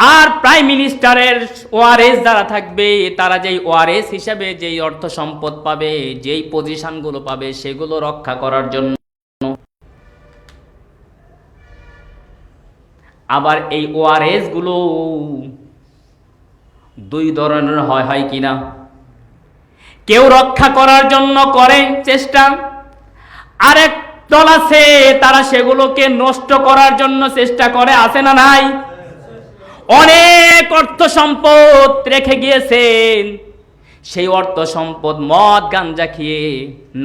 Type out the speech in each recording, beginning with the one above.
আর prime মিনিস্টারের ORS যারা থাকবে, তারা যেই ওআরএস হিসাবে যেই অর্থ সম্পদ পাবে, যেই পজিশনগুলো পাবে, সেগুলো রক্ষা করার জন্য। আবার এই ওআরএসগুলো দুই ধরনের হয় হয় কিনা কেউ রক্ষা করার জন্য করে চেষ্টা, আরেক দল আছে, তারা সেগুলোকে নষ্ট করার জন্য চেষ্টা করে, আছে না নাই? অনেক অর্থ সম্পদ রেখে গিয়েছেন। সেই অর্থ সম্পদ মদ, গাঞ্জা খেয়ে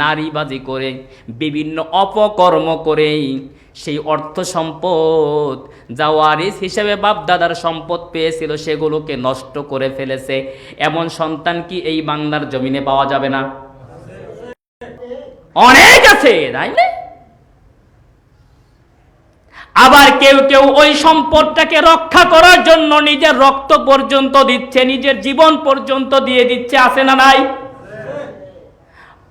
নারীবাজি করে, বিভিন্ন অপকর্ম করে, সেই অর্থ সম্পদ যা ওয়ারিস হিসেবে বাপদাদার সম্পদ পেয়েছিল, সেগুলোকে নষ্ট করে ফেলেছে। এমন সন্তান কি এই বাংলার জমিনে পাওয়া যাবে না? অনেক আছে, তাই না? আবার কেউ কেউ ওই সম্পদটাকে রক্ষা করার জন্য নিজের রক্ত পর্যন্ত দিচ্ছে, নিজের জীবন পর্যন্ত দিয়ে দিচ্ছে, আছে না নাই?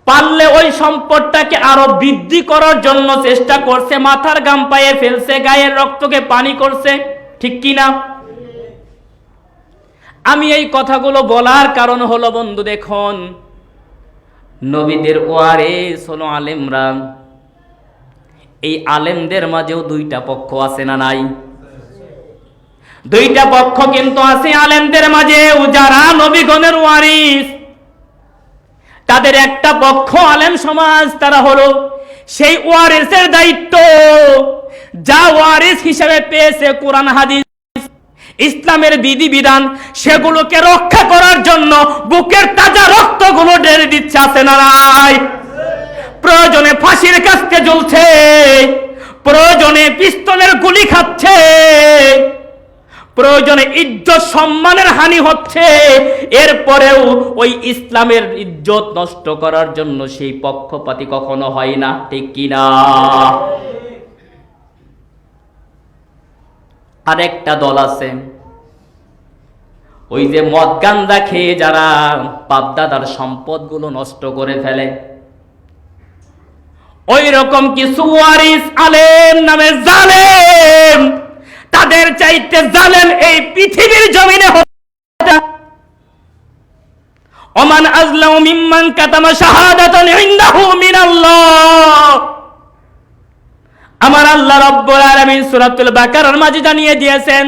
পারলে ওই সম্পদটাকে আরও বৃদ্ধি করার জন্য চেষ্টা করছে, মাথার গাম পায়ে ফেলছে, গায়ের রক্তকে পানি করছে, ঠিক কি না? আমি এই কথাগুলো বলার কারণ হলো বন্ধু, দেখুন, নবীদের ওয়ারে হলো আলেমরা। এই আলেমদের মাঝেও দুইটা পক্ষ আছে না নাই? দুইটা পক্ষ কিন্তু আছে আলেমদের মাঝে যারা নবীগণের ওয়ারিস, তাদের একটা পক্ষ আলেম সমাজ, তারা হলো সেই ওয়ারিসের দায়িত্ব। যা ওয়ারিস হিসেবে পেয়েছে কোরআন, হাদিস, ইসলামের বিধিবিধান, সেগুলোকে রক্ষা করার জন্য বুকের তাজা রক্তগুলো ঢেলে দিচ্ছে, আছে না নাই? প্রয়োজনে ফাঁসির কাছতে জ্বলছে, প্রয়োজনে পিস্তলের গুলি খাচ্ছে, প্রয়োজনে ইজ্জত সম্মানের হানি হচ্ছে, এরপরেও ওই ইসলামের ইজ্জত নষ্ট করার জন্য সেই পক্ষপাতি কখনো হয় না, ঠিক কিনা আরেকটা দল আছে, ওই যে মদ গান্দা খেয়ে যারা বাপদাদার সম্পদগুলো নষ্ট করে ফেলে ওই রকম কিছু ওয়ারিস আলেম নামে জালেম। তাদের চাইতে জালেম এই পৃথিবীর জমিনে ওমান আজলাম মিম্মান কাতামা শাহাদাতান আমার আল্লাহ রব্বুল আলামিন সূরাতুল বাকারার মাঝে জানিয়ে দিয়েছেন,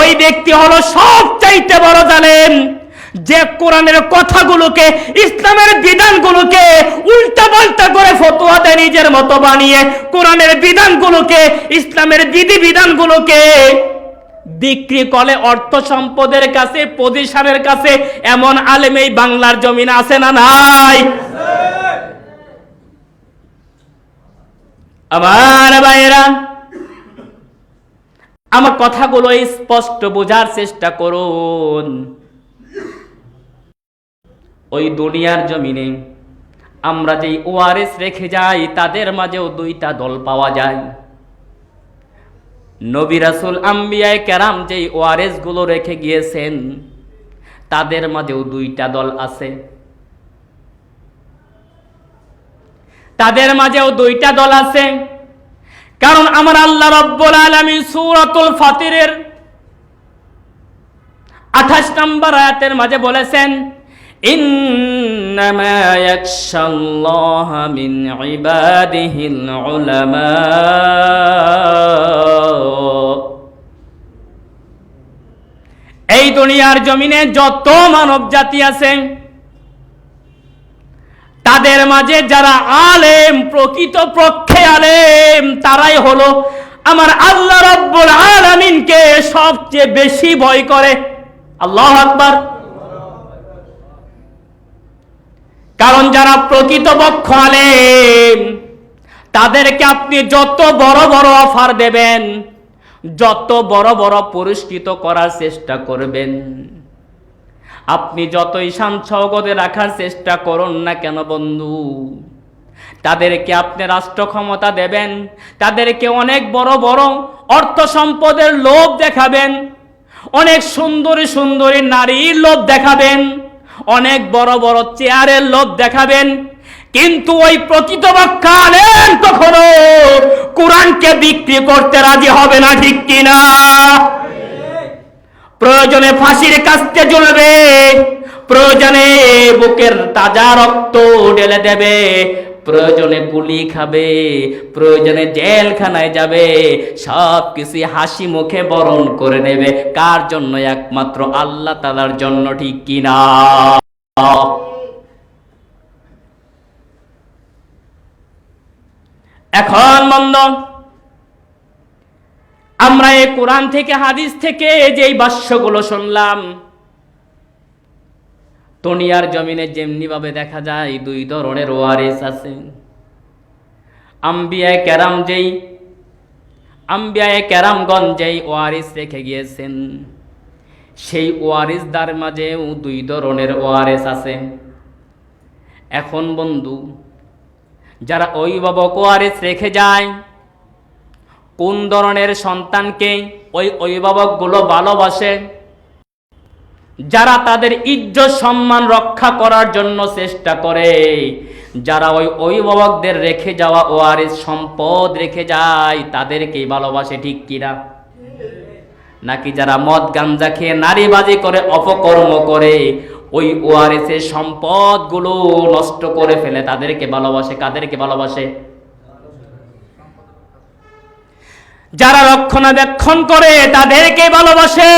ওই ব্যক্তি হলো সব চাইতে বড় জালেম। যে কোরআনের কথাগুলোকে, ইসলামের বিধানগুলোকে উল্টা পাল্টা করে ফতোয়া দেয় নিজের মতো বানিয়ে, কোরআনের বিধানগুলোকে, ইসলামের বিধি বিধানগুলোকে বিক্রি করে অর্থ সম্পদের কাছে পজিশনের কাছে, এমন আলেম এই বাংলার জমিন আছে না নাই? আমার ভাইয়েরা, আমার কথাগুলো স্পষ্ট বোঝার চেষ্টা করুন। ওই দুনিয়ার জমিনে। আমরা যেই ওআরএস রেখে যাই, তাদের মাঝেও দুইটা দল পাওয়া যায়। নবী রাসুল আম্বিয়ায় ক্যারাম যেই ওআরএসগুলো রেখে গিয়েছেন, তাদের মাঝেও দুইটা দল আছে। তাদের মাঝেও দুইটা দল আছে। কারণ আমার আল্লাহ রব্বুল আলামিন সূরাতুল ফাতিরের 28 নম্বর আয়াতের মাঝে বলেছেন ইন্নামা ইয়াখশাল্লাহ মিন ইবাদিহিল উলামা। এই দুনিয়ার জমিনে যত মানব জাতি আছে, তাদের মাঝে যারা আলেম, প্রকৃত পক্ষে আলেম, তারাই হলো আমার আল্লাহ রব্বুল আলামিনকে সবচেয়ে বেশি ভয় করে। আল্লাহ আকবার। কারণ যারা প্রকৃত পক্ষ আলেম, তাদেরকে আপনি যত বড় বড় অফার দেবেন, যত বড় বড় পুরস্কৃত করার চেষ্টা করবেন। আপনি যতই শান্ত রাখার চেষ্টা করুন না কেন বন্ধু, তাদেরকে আপনি রাষ্ট্র ক্ষমতা দেবেন, তাদেরকে অনেক বড় বড় অর্থ সম্পদের লোভ দেখাবেন, অনেক সুন্দরী সুন্দরী নারীর লোভ দেখাবেন অনেক বড় বড় চেয়ারের লোভ দেখাবেন, কিন্তু ওই প্রকৃতপক্ষ আলেন তখনও কোরআনকে বিক্রি করতে রাজি হবে না, ঠিক কিনা? প্রয়োজনে ফাঁসির কাছতে জ্বলবে, প্রয়োজনে বুকের তাজা রক্ত ঢেলে দেবে প্রয়োজনে গুলি খাবে, প্রয়োজনে জেলখানায় যাবে সব কিছু হাসি মুখে বরণ করে নেবে। কার জন্য একমাত্র আল্লাহ তালার জন্য ঠিক কিনা? এখন বন্ধ। আমরা এই কোরআন থেকে, হাদিস থেকে যেই বাক্যগুলো শুনলাম দুনিয়ার জমিনে যেমনি ভাবে দেখা যায়, দুই ধরনের ওয়ারিস আছে। আম্বিয়ায় ক্যারাম যেই, আম্বিয়ায় ক্যারামগঞ্জ যেই ওয়ারিস রেখে গিয়েছেন, সেই ওয়ারিসদার মাঝেও দুই ধরনের ওয়ারিস আছে। এখন বন্ধু, যারা অভিভাবক ওয়ারিস রেখে যায়, কোন ধরনের সন্তানকে ওই অভিভাবকগুলো ভালোবাসে? যারা তাদের ইজ্জত সম্মান রক্ষা করার জন্য চেষ্টা করে, যারা ওই অভিভাবকদের রেখে যাওয়া ও ওয়ারিস সম্পদ রেখে যায় তাদেরকেই ভালোবাসে ঠিক কিনা? নাকি যারা মদ গাঞ্জা খেয়ে নারীবাজি করে, অপকর্ম করে, ওই ও ওয়ারিসের সম্পদগুলো নষ্ট করে ফেলে, তাদেরকে ভালোবাসে, কাদেরকে ভালোবাসে? যারা রক্ষণাবেক্ষণ করে, তাদেরকে ভালোবাসে।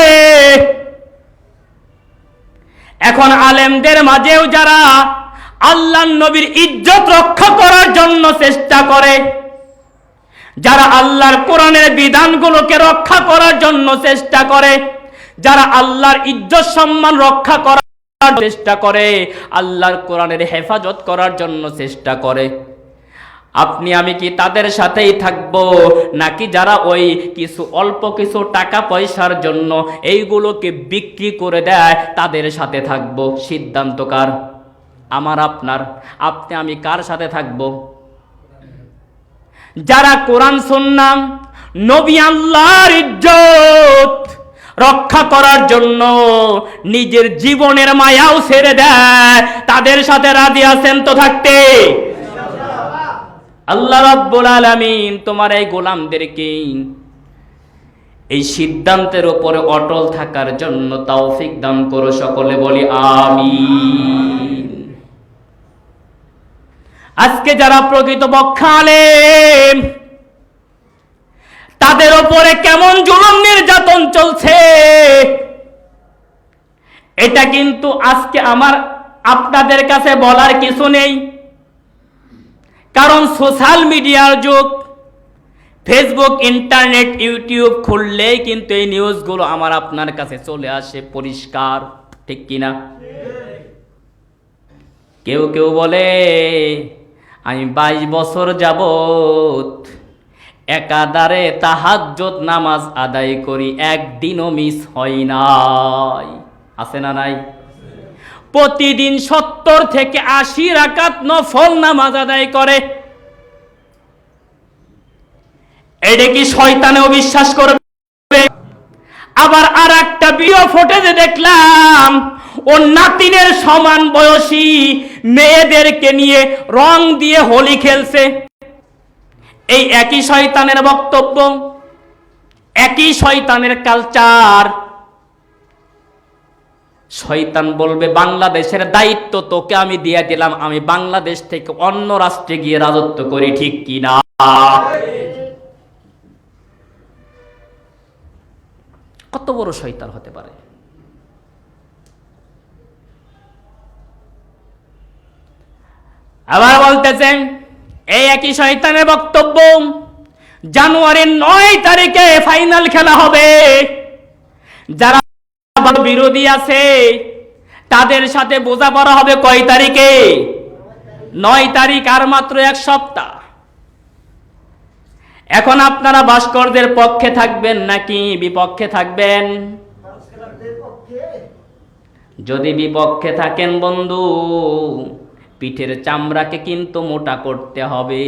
এখন আলেমদের মাঝেও যারা আল্লাহ নবীর ইজ্জত রক্ষা করার জন্য চেষ্টা করে, যারা আল্লাহর কোরআনের বিধানগুলোকে রক্ষা করার জন্য চেষ্টা করে, যারা আল্লাহর ইজ্জত সম্মান রক্ষা করার চেষ্টা করে, আল্লাহর কোরআনের হেফাজত করার জন্য চেষ্টা করে। আপনি, আমি কি তাদের সাথেই থাকব? নাকি যারা ওই কিছু, অল্প কিছু টাকা পয়সার জন্য এইগুলোকে বিক্রি করে দেয়, তাদের সাথে থাকব? সিদ্ধান্ত কার? আমার, আপনার। আপনি, আমি কার সাথে থাকব? যারা কোরআন শুননাম নবী আল্লাহর ইজ্জত রক্ষা করার জন্য নিজের জীবনের মায়াও ছেড়ে দেয়, তাদের সাথে রাজি আছেন তো থাকতে। আল্লাহ রাব্বুল আলামিন তোমার এই গোলামদেরকে এই সিদ্ধান্তের উপরে অটল থাকার জন্য তৌফিক দান করো, সকলে বলি আমিন। আজকে যারা প্রকৃত বক্ষালেম তাদের ওপরে কেমন জুলুম নির্যাতন চলছে, এটা কিন্তু আজকে আমার আপনাদের কাছে বলার কিছু নেই। কারণ সোশ্যাল মিডিয়ার যুগ, ফেসবুক, ইন্টারনেট, ইউটিউব খুললেই কিন্তু এই নিউজগুলো আমার আপনার কাছে চলে আসে পরিষ্কার, ঠিক কিনা কেউ কেউ বলে, আমি বাইশ বছর যাবত একাদারে তাহাজ্জত নামাজ আদায় করি, একদিনও মিস হয় নাই। আছে না নাই? প্রতিদিন সত্তর থেকে আশি রাকাত নফল নামাজ আদায় করে। এটা কি শয়তানেও বিশ্বাস করবে? আবার আর একটা ভিডিও ফুটেজে দেখলাম ও নাতিনের সমান বয়সী মেয়েদেরকে নিয়ে রং দিয়ে হোলি খেলছে। এই একই শয়তানের বক্তব্য, একই শয়তানের কালচার শয়তান বলবে, বাংলাদেশের দায়িত্ব তোকে আমি দিয়ে দিলাম, আমি বাংলাদেশ থেকে অন্য রাষ্ট্রে গিয়ে রাজত্ব করি, ঠিক কি না? কত বড় শয়তান হতে পারে? আবার বলতেছেন এই একই শয়তানের বক্তব্য, জানুয়ারির নয় তারিখে ফাইনাল খেলা হবে। যারা বিরোধী আছে, তাদের সাথে বোঝাপড়া হবে কয় তারিখে? নয় তারিখ আর মাত্র এক সপ্তাহ। এখন আপনারা ভাস্করদের পক্ষে থাকবেন নাকি বিপক্ষে থাকবেন? যদি বিপক্ষে থাকেন বন্ধু, পিঠের চামড়াকে কিন্তু মোটা করতে হবে।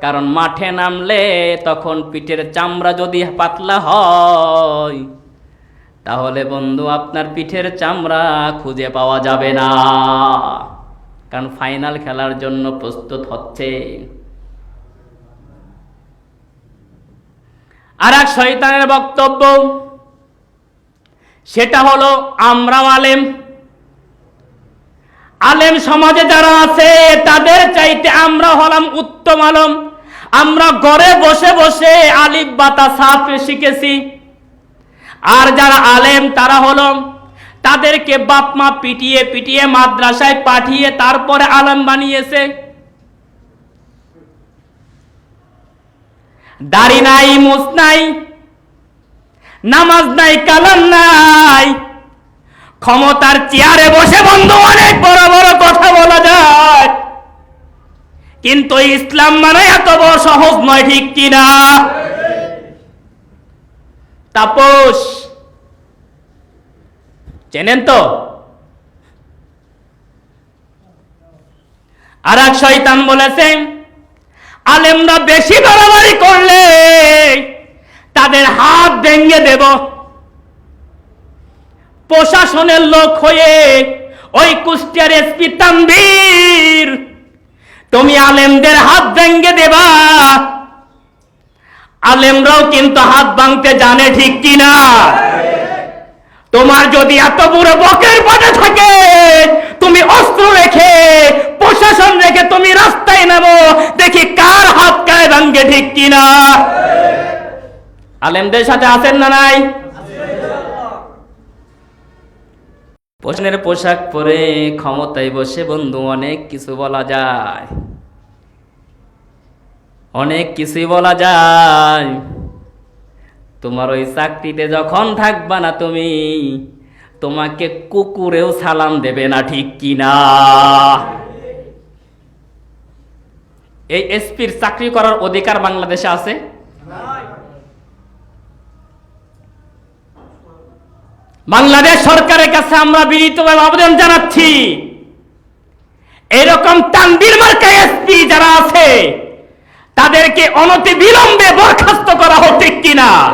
কারণ মাঠে নামলে তখন পিঠের চামড়া যদি পাতলা হয় তাহলে বন্ধু, আপনার পিঠের চামড়া খুঁজে পাওয়া যাবে না। কারণ ফাইনাল খেলার জন্য প্রস্তুত হচ্ছে। আর এক শয়তানের বক্তব্য, সেটা হলো আমরাও আলেম। আলেম সমাজে যারা আছে, তাদের চাইতে আমরা হলাম উত্তম আলম। আমরা ঘরে বসে বসে আলিফ বাতা সাফ শিখেছি। আর যারা আলেম, তারা হলো তাদেরকে বাপ মা পিটিয়ে পিটিয়ে মাদ্রাসায় পাঠিয়ে তারপরে আলেম বানিয়েছে। দাড়ি নাই মুস নাই, নামাজ নাই, কালাম নাই, ক্ষমতার চেয়ারে বসে বন্ধু অনেক বড় বড় কথা বলা যায়। কিন্তু ইসলাম মানে এত বড় সহজ নয়, ঠিক কিনা? তাপস। চেনেন তো? আর এক শয়তান বলেছেন আলেমরা বেশি বাড়াবাড়ি করলে তাদের হাত ভেঙে দেব। প্রশাসনের লোক হয়ে ওই কুষ্টিয়ার এসপি তানবীর তুমি আলেমদের হাত ভেঙে দেবা। আলেমরাও কিন্তু হাত ভাঙতে জানে ঠিক কিনা? তোমার যদি এত বড় বকের পাটে থাকে, তুমি অস্ত্র রেখে, প্রশাসন রেখে তুমি রাস্তায় নেব দেখি কার হাত কায় ভাঙ্গে ঠিক কিনা? আলেমদের সাথে আছেন না নাই? প্রশ্নের পোশাক পরে ক্ষমতায় বসে বন্ধু, অনেক কিছু বলা যায়। অনেক কিছুই বলা যায়। তোমার ওই চাকরিতে যখন থাকবা না তুমি, তোমাকে কুকুরেও সালাম দেবে না, ঠিক কিনা এই এসপির চাকরি করার অধিকার বাংলাদেশে আছে? বাংলাদেশ সরকারের কাছে আমরা বিনীতভাবে আবেদন জানাচ্ছি, এরকম তানবীর মার্কা এসপি যারা আছে তাদেরকে অনতি বিলম্বে বরখাস্ত করা হোক, ঠিক কিনা?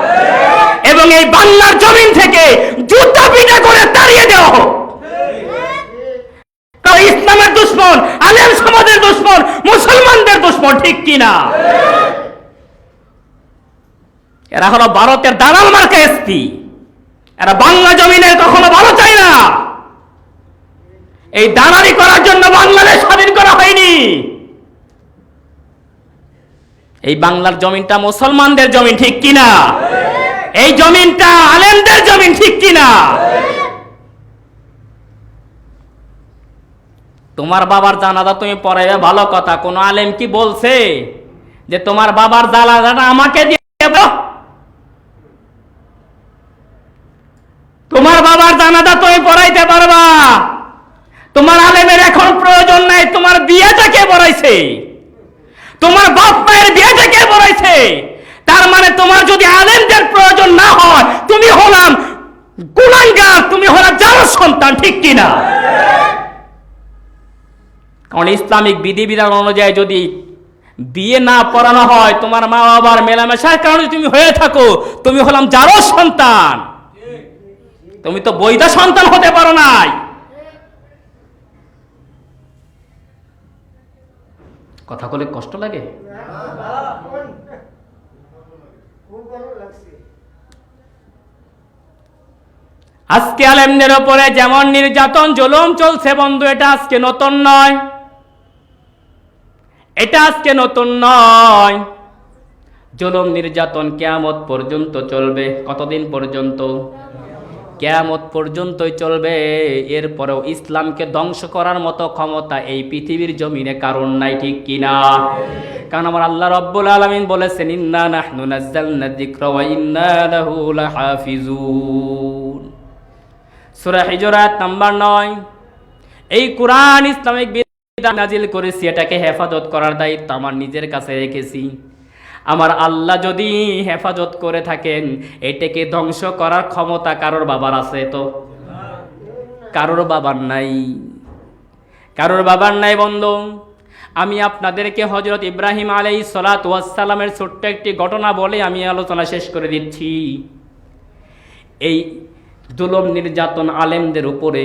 এবং এই বাংলার জমিন থেকে জুতা পিটা করে তাড়িয়ে দেওয়া হোক। ইসলামের দুশ্মন, আলেম সমাজের দুশ্মন, মুসলমানদের দুশ্মন, ঠিক কিনা? এরা হলো ভারতের দালাল মার্কা এসপি। এরা বাংলা জমিনের কখনো ভালো চায় না। এই দালালি করার জন্য বাংলাদেশ স্বাধীন করা হয়নি। এই বাংলার জমিনটা মুসলমানদের জমিন, ঠিক কিনা? এই জমিনটা আলেমদের জমিন, ঠিক কিনা? তোমার বাবার জানাজা তুমি পড়াইবে, ভালো কথা। কোন আলেম কি বলছে যে তোমার বাবার জানাজাটা আমাকে দিয়ে? তোমার বাবার জানাজা তুমি পড়াইতে পারবা। তোমার আলেমের এখন প্রয়োজন নাই, তোমার বিয়েটা কে পড়াইছে? তোমার বাপ মায়ের বিয়েটা কে পড়াইছে তার মানে তোমার যদি আলেমদের প্রয়োজন না হয়, তুমি হলাম গুণাঙ্গার, তুমি হলাম যার সন্তান, ঠিক কিনা? কারণ ইসলামিক বিধিবিধান অনুযায়ী যদি বিয়ে না পড়ানো হয়, তোমার মা বাবার মেলামেশার কারণে তুমি হয়ে থাকো, তুমি হলাম যারও সন্তান। তুমি তো বৈধ সন্তান হতে পারো নাই। কথা বলে কষ্ট লাগে? আজকে আলেমদের ওপরে যেমন নির্যাতন, জলম চলছে বন্ধু, এটা আজকে নতুন নয়। এটা আজকে নতুন নয়। জলম, নির্যাতন কেয়ামত পর্যন্ত চলবে। কতদিন পর্যন্ত? কেয়ামত পর্যন্তই চলবে। এরপরেও ইসলামকে ধ্বংস করার মতো ক্ষমতা এই পৃথিবীর জমিনে কারণ নাই, ঠিক কিনা? কারণ আমার আল্লাহ রব্বুল আলামিন বলেছেন, ইন্না নাহনু নাযালনা যিকরা ওয়া ইন্না লাহু লাহাফিজুন। সূরা হিজরাত নাম্বার 9 এই কোরআন ইসলামিক নাজিল করেছি, এটাকে হেফাজত করার দায়িত্ব আমার নিজের কাছে রেখেছি। আমার আল্লাহ যদি হেফাজত করে থাকেন, এটাকে ধ্বংস করার ক্ষমতা কারোর বাবার আছে তো? কারোর বাবার নাই। কারোর বাবার নাই বন্ধু। আমি আপনাদেরকে হজরত ইব্রাহিম আলাই সালাত ওয়াসালামের ছোট্ট একটি ঘটনা বলে আমি আলোচনা শেষ করে দিচ্ছি। এই জুলম নির্যাতন আলেমদের উপরে